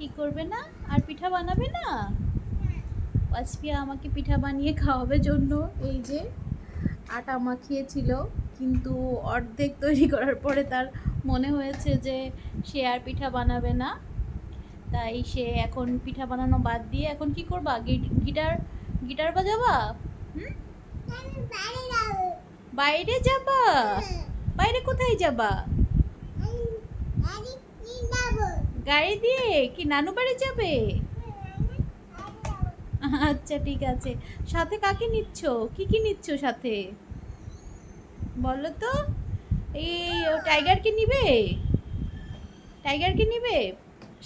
কি করবে না? আর পিঠা বানাবে না? ওয়াসফিয়া আমাকে পিঠা বানিয়ে খাওয়াবে জন্য। এই যে আটা মাখিয়েছিল, কিন্তু অর্ধেক তৈরি করার পরে তার মনে হয়েছে যে সে আর পিঠা বানাবে না। তাই সে এখন পিঠা বানানো বাদ দিয়ে এখন কি করবা? গিটার গিটার বাজাবা? বাইরে যাবা? বাইরে কোথায় যাবা? গাড়ি দিয়ে কি নানু বাড়ি যাবে? আচ্ছা ঠিক আছে। সাথে কাকে নিচ্ছ? কি কি নিচ্ছ সাথে? বলো তো। এই ও টাইগারকে নিবে? টাইগারকে নিবে?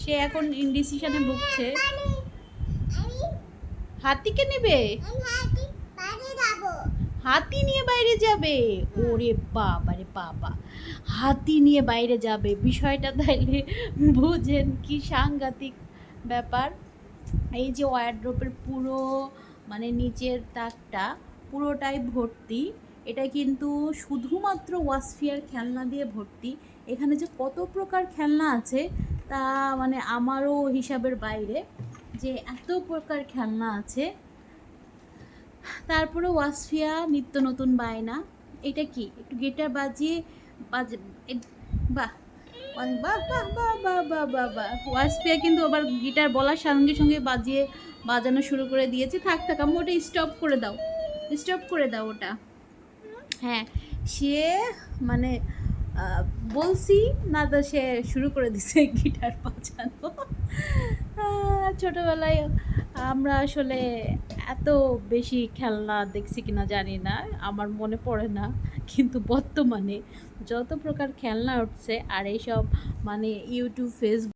সে এখন ইনডিসিশনে ভুগছে। হাতিকে নেবে? হাতি নিয়ে বাইরে যাবে? ওরে বাবা রে বাবা। হাতি নিয়ে বাইরে যাবে? বিষয়টা তাইলে বুঝেন কি সাংঘাতিক ব্যাপার। এই যে ওয়ারড্রোপের পুরো মানে নিচের তাকটা পুরোটাই ভর্তি। এটা কিন্তু শুধুমাত্র ওয়াসফিয়ার খেলনা দিয়ে ভর্তি। এখানে যে কত প্রকার খেলনা আছে তা মানে আমারও হিসাবের বাইরে যে এত প্রকার খেলনা আছে। তারপরে ওয়াসফিয়া, নিত্য নতুন বায়না। এটা কি? একটু গিটার বাজিয়ে বাজে বাহ। ওয়াসফিয়া কিন্তু আবার গিটার বলার সঙ্গে সঙ্গে বাজিয়ে বাজানো শুরু করে দিয়েছে। থাক থাক আমি ওটা স্টপ করে দাও। স্টপ করে দাও ওটা। হ্যাঁ সে মানে বলছি না তো সে শুরু করে দিছে গিটার বাজানো। ছোটবেলায় আমরা আসলে এত বেশি খেলনা দেখছি কিনা জানি না, আমার মনে পড়ে না। কিন্তু বর্তমানে যত প্রকার খেলনা উঠছে আর এইসব মানে ইউটিউব ফেসবুক